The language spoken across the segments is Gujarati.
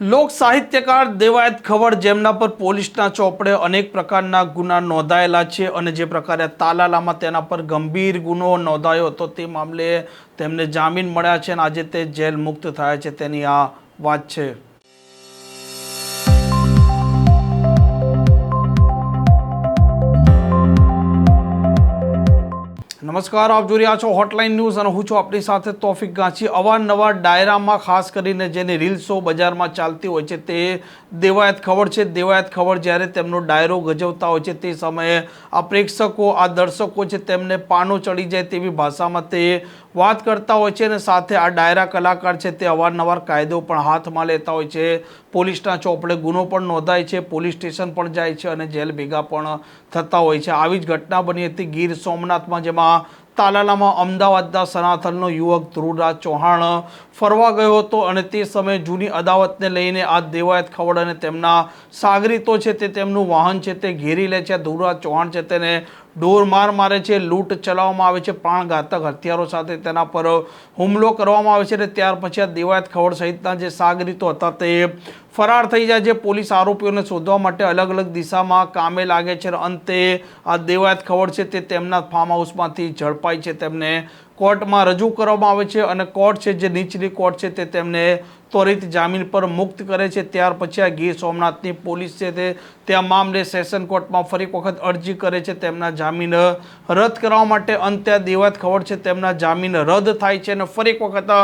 લોક સાહિત્યકાર દેવાયત ખવડ જેમના પર પોલીસના ચોપડે અનેક પ્રકારના ગુના નોંધાયેલા છે અને જે પ્રકારે તાલાલામાં તેના પર ગંભીર ગુનો નોંધાયો હતો તે મામલે તેમને જામીન મળ્યા છે અને આજે તે જેલ મુક્ત થયા છે. તેની આ વાત છે. નમસ્કાર, આપ જોઈ રહ્યા છો હોટલાઇન ન્યૂઝ અને હું છું આપણી સાથે તોફિક ગાંચી. અવારનવાર ડાયરામાં ખાસ કરીને જેની રીલ્સો બજારમાં ચાલતી હોય છે તે દેવાયત ખબર છે. દેવાયત ખબર જ્યારે તેમનો ડાયરો ગજવતા હોય છે તે સમયે આ પ્રેક્ષકો, આ દર્શકો છે તેમને પાનો ચડી જાય તેવી ભાષામાં તે વાત કરતા હોય છે અને સાથે આ ડાયરા કલાકાર છે તે અવારનવાર કાયદો પણ હાથમાં લેતા હોય છે. પોલીસના ચોપડે ગુનો પણ નોંધાય છે, પોલીસ સ્ટેશન પણ જાય છે અને જેલ ભેગા પણ થતા હોય છે. આવી જ ઘટના બની હતી ગીર સોમનાથમાં, જેમાં તાલાલામાં અમદાવાદના સનાતનનો યુવક ધ્રુવરાજ ચૌહાણ ફરવા ગયો હતો અને તે સમયે જૂની અદાવતને લઈને આ દેવાયત ખવડ અને તેમના સાગરીતો છે તે તેમનું વાહન છે તે ઘેરી લે છે. ધ્રુવરાજ ચૌહાણ છે તેને ઢોર માર મારે છે, લૂંટ ચલાવવામાં આવે છે, પ્રાણઘાતક હથિયારો સાથે તેના પર હુમલો કરવામાં આવે છે અને ત્યાર પછી આ દેવાયત ખવડ સહિતના જે સાગરીતો હતા તે ફરાર થઈ જાય છે. પોલીસ આરોપીઓને શોધવા માટે અલગ અલગ દિશામાં કામે લાગે છે અને અંતે આ દેવાયત ખવડ છે તે તેમના ફાર્મ હાઉસમાંથી ઝડપાય છે. તેમને કોર્ટમાં રજૂ કરવામાં આવે છે અને કોર્ટ છે જે નીચલી કોર્ટ છે તે તેમને ત્વરિત જામીન પર મુક્ત કરે છે. ત્યાર પછી આ ગીર સોમનાથની પોલીસ છે તે તે મામલે સેશન કોર્ટમાં ફરી વખત અરજી કરે છે. તેમના જામીન રદ કરવા માટે અંતે દેવાયત ખવડ છે. તેમના જામીન રદ થાય છે અને ફરી વખત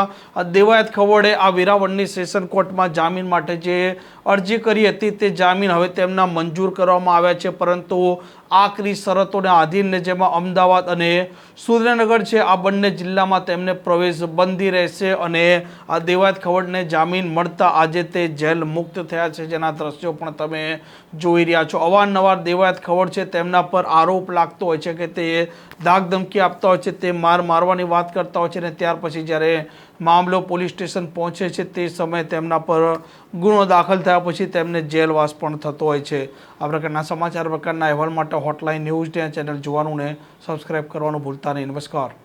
દેવાયત ખવડે આ વેરાવળની સેશન કોર્ટમાં જામીન માટે જે અરજી કરી હતી તે જામીન હવે તેમના મંજૂર કરવામાં આવ્યા છે. પરંતુ આકરી શરતોને આધીન જેમાં અમદાવાદ અને સુરેન્દ્રનગર છે, આ બંને જિલ્લામાં તેમને પ્રવેશ બંધી રહેશે અને આ દેવાયત ખવડને જામીન મળતા આજે તે જેલ મુક્ત થયા છે. જેના દ્રશ્યો પણ તમે જોઈ રહ્યા છો. અવારનવાર દેવાયત ખવડ છે તેમના પર આરોપ લાગતો હોય છે કે તે દાગ ધમકી આપતા હોય છે, તે માર મારવાની વાત કરતા હોય છે અને ત્યાર પછી જ્યારે મામલો પોલીસ સ્ટેશન પહોંચે છે તે સમયે તેમના પર ગુનો દાખલ થયા પછી તેમને જેલવાસ પણ થતો હોય છે. આ પ્રકારના સમાચાર પ્રકારના અહેવાલ માટે હોટલાઇન ન્યૂઝ ને ચેનલ જોવાનું ને સબસ્ક્રાઇબ કરવાનું ભૂલતા નહીં. નમસ્કાર.